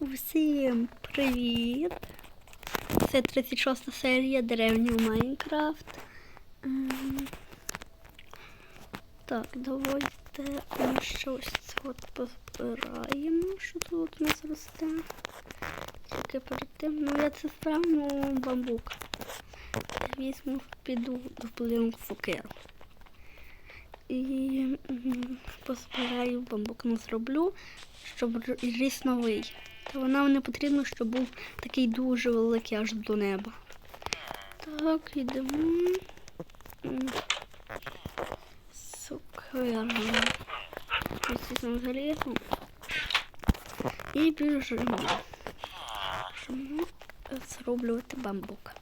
Усім привіт! Це 36 серія деревні Майнкрафт. Ем, Так, давайте ми щось от позбираємо, що тут у нас росте. Тільки перед тим, ну я це справну бамбук. Візьму, піду в будинок фукеру. І позбираю бамбук, ну зроблю, щоб ріс новий. Та вона не потрібно, щоб був такий дуже великий аж до неба. Так, йдемо. М, Сукерно. Ось візьмемо залізо. І біжимо. Біжимо зроблювати бамбук.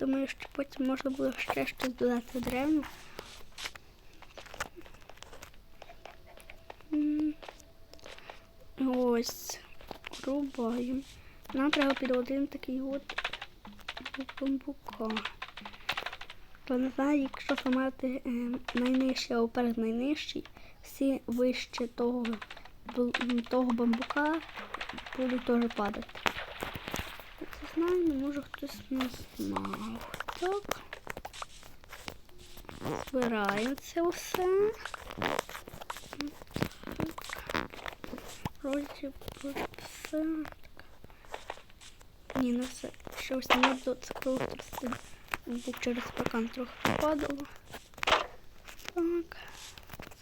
Думаю, що потім можна буде ще щось додати древну. М. Ось. Рубаємо. Нам треба під один такий от бамбука. Пам'ятаю, якщо формати е, найнижчий або перед найнижчий, всі вище того, того бамбука будуть теж падати. Це знаю, не може хтось не знав. Так. Збираємо це все. Вроді би. Ні, не все. Щось не до трясти. Бо через паркан трохи попадало. Так.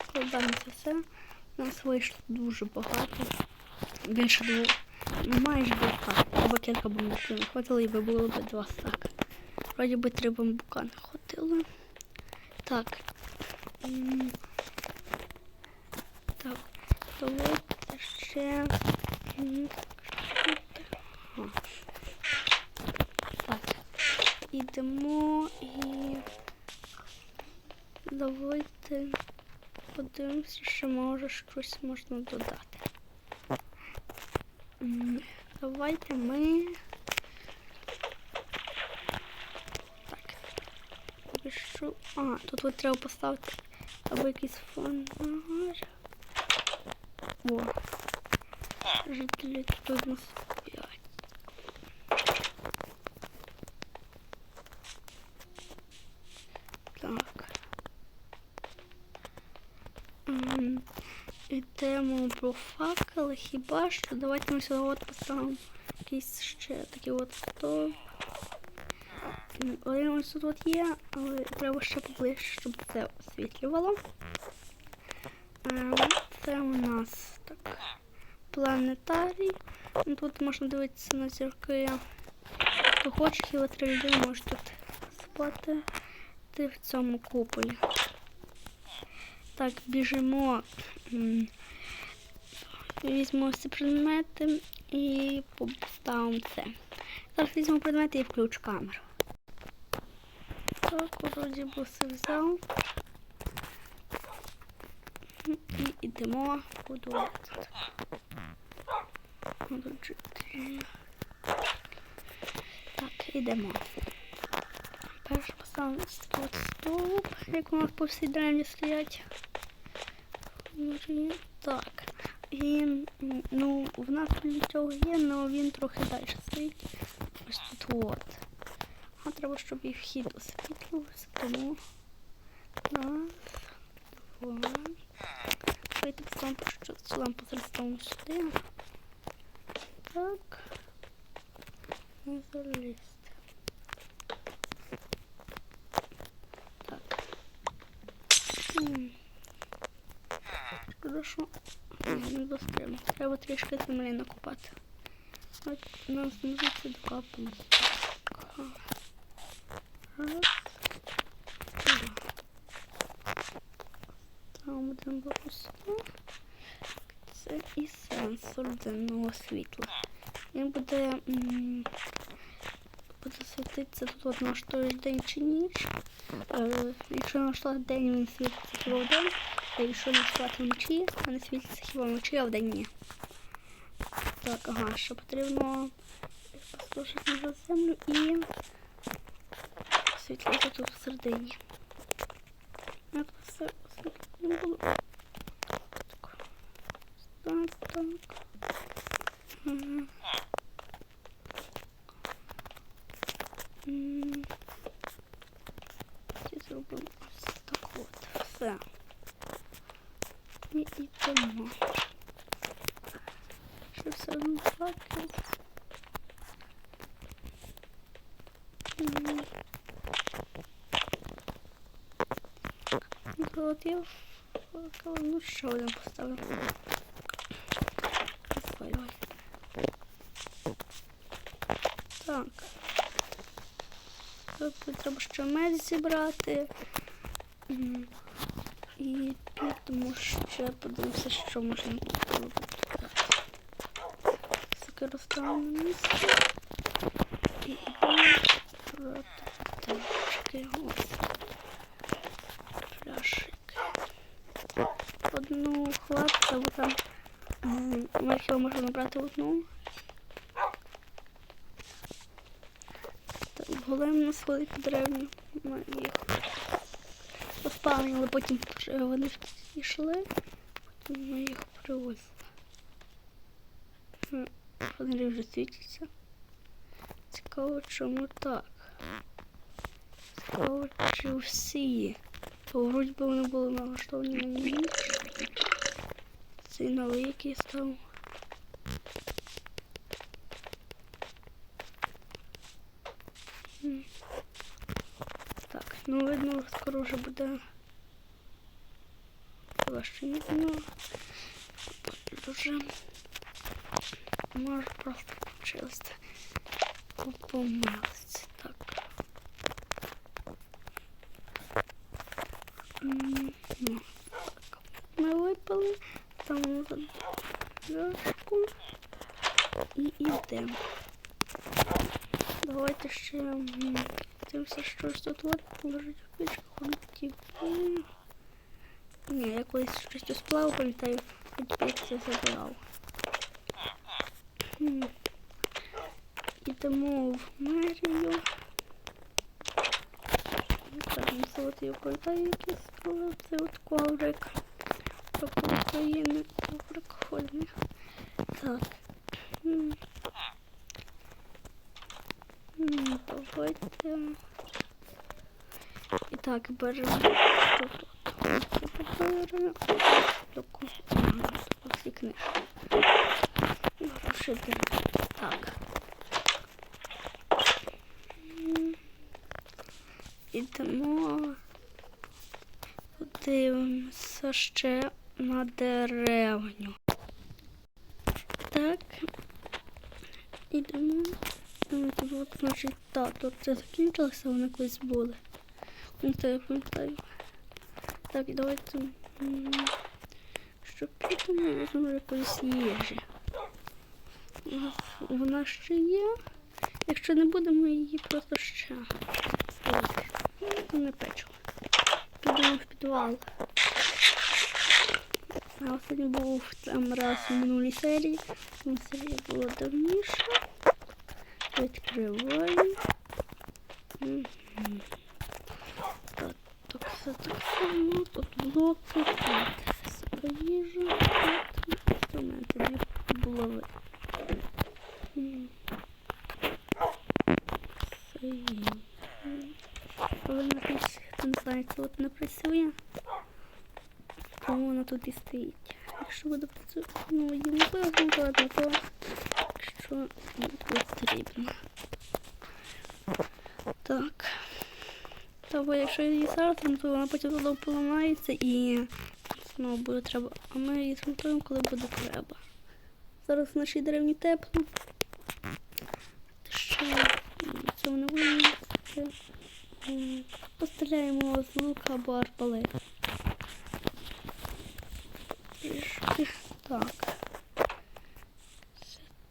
Складаємо це все. У нас вийшло дуже багато. Більше двох. Ну, майже двох. Або кілька бамбуків не хватило, і би було б два стака. Вроді би три бамбука не хватило. Так. Так. Давайте ще. Так. Ідемо і. Давайте подивимося, що може щось можна додати. Давайте ми. Так. Пишу. А, тут от треба поставити або якийсь фонар. О. Жителі тут у нас 5. Так. М, Ідемо про факели, хіба що давайте ми сюди от поставимо якийсь ще такий от стовп. М, Один ось тут от є, але треба ще поближче, щоб це освітлювало. Ем, Це у нас планетарій. Ну, Тут можна дивитися на зірки. Хто хоче, хіба три людини може тут спати ти в цьому куполі. Так, біжимо. Візьмемо всі предмети і поставимо це. Зараз візьмемо предмети і включу камеру. Так, вроді би взяв. І йдемо будувати. Так, ідемо. Перше поставимо от стовп, як у нас по всій древні стоять. Так. І ну, в нас нічого є, але він трохи далі стоїть. Ось тут от. А треба, щоб і вхід освітлювався, тому. Раз, два. Давайте поставимо цю лампу зроставимо сюди. Так. Не. Так. Ні, не достремо. Треба трішки землі накопати. От нас два пункти. Раз. Два. Там допустимо. Це і сенсор денного світла. Він буде, буде світитися тут от налаштуєш день чи ніч. Е, якщо налаштувати день, він світиться хіба в день, а якщо налаштувати вночі, вони світиться хіба вночі, а в день ні. Так, ага, що потрібно послушати на землю і світлити тут всередині. Освітлити не буду. Так. так, так. М. І зробимо ось так от. Все. І йдемо. Що все одно факел. От я ну що один поставлю. Так. Тут треба ще меч зібрати. І підемо ще подивимося, що можна робити. Сокиру ставимо на місце. І брати. Ось. Хватку, бо там м, мехів можна набрати одну. Голем на свої древні. Ми їх поспавнили, потім вони йшли, потім ми їх привозили. Вони вже світяться. Цікаво, чому так. Цікаво, чи всі. Вроді би вони були налаштовані на ніч. Цей новий який став. Так, ну видно, скоро вже буде важче видно. Дуже може просто включилось. Помилиться. Так. Ну, так. Ми випали, там задержку і йдемо. Давайте ще дивимося, що ж тут от лежить в ходів. Ні, я колись щось тут сплав, пам'ятаю, як це забирав. Ідемо в мерію. Так, от я пам'ятаю, який сказав, це от коврик. Тобто України коврик. Так. Давайте. І так, беремо ці папери. Всі книжки. Грошики. Так. Ідемо. Подивимося ще на деревню. Так. Ідемо. Тут значить, так, тут це закінчилося, вони колись були. Ну, це я пам'ятаю. Так, давайте. Щоб підемо, візьмемо якоїсь їжі. Вона ще є. Якщо не будемо її просто ще. Ось. Ну, це не печиво. Підемо в підвал. А останній був там раз у минулій серії. Тому серія була давніша. Відкриваємо. Мгм. Так, так, все так само. Тут блоки, тут сука їжа, тут інструменти для булави. М. Все є. М. Але на якийсь, хто не знає, це от не працює. Тут і стоїть. Якщо буде ну її можливо змотувати, то якщо не потрібно. Так. Та бо якщо її зараз змонтую, вона потім знову поламається і знову буде треба. А ми її змонтуємо, коли буде треба. Зараз в нашій деревні тепло. М, цього не будемо. Це, м, Постріляємо з лука або арбалет. Трішки. Так.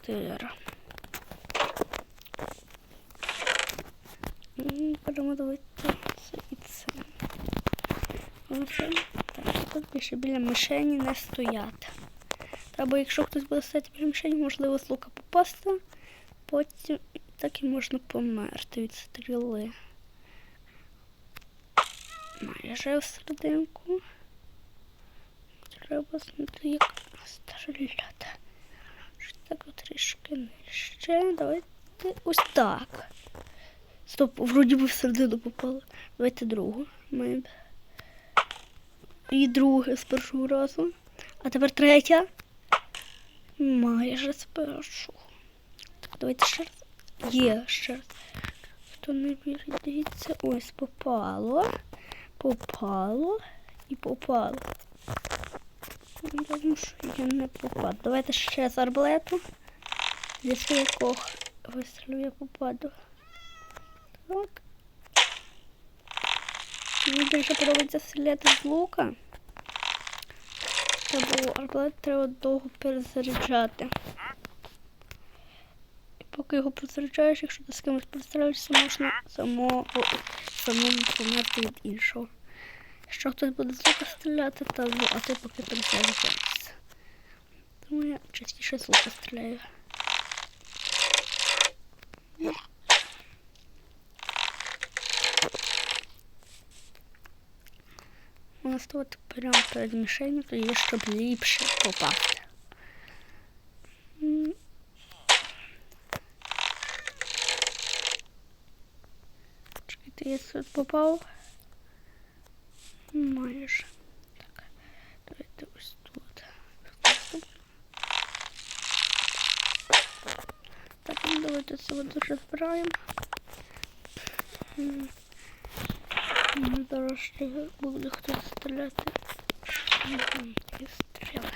Чотири. Будемо дивитися і це. Оце. Так, тут більше біля мишені не стояти. Та бо якщо хтось буде стояти біля мишені, можливо з лука попасти, потім так і можна померти від стріли. Майже в серединку. Треба знайти як стріляти. Так трішки нижче. Давайте ось так. Стоп, вроді би в середину попало. Давайте другу. Ми... І друге з першого разу. А тепер третя. Майже з першого. Так, давайте ще раз. Є ще раз. Хто не вірить, дивіться. Ось попало. Попало і попало. Думаю, що я не попаду. Давайте ще з арбалету. Якщо якого вистрілю, я попаду. Так. Мені більше подобається стріляти з лука. Бо арбалет треба довго перезаряджати. І поки його перезаряджаєш, якщо ти з кимось перестрілюєшся, можна само, о, самому померти від іншого. Якщо хтось буде з лука стріляти, то ну, а ти поки перезаряджаєшся. Тому я частіше з лука стріляю. Можна ставити прямо перед мішенью, тоді щоб ліпше попасти. М. Чекайте, я тут попав. Майже. Так, давайте ось тут. Так, ну давайте це дуже збираємо. Ну, зараз ще буде хтось стріляти. І стріляє.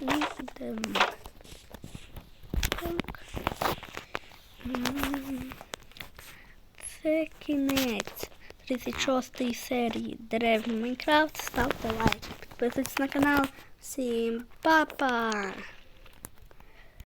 І йдемо. Так. Це кінець 36 серії Деревні Майнкрафт. Ставте лайк, підписуйтесь на канал. Всім па-па!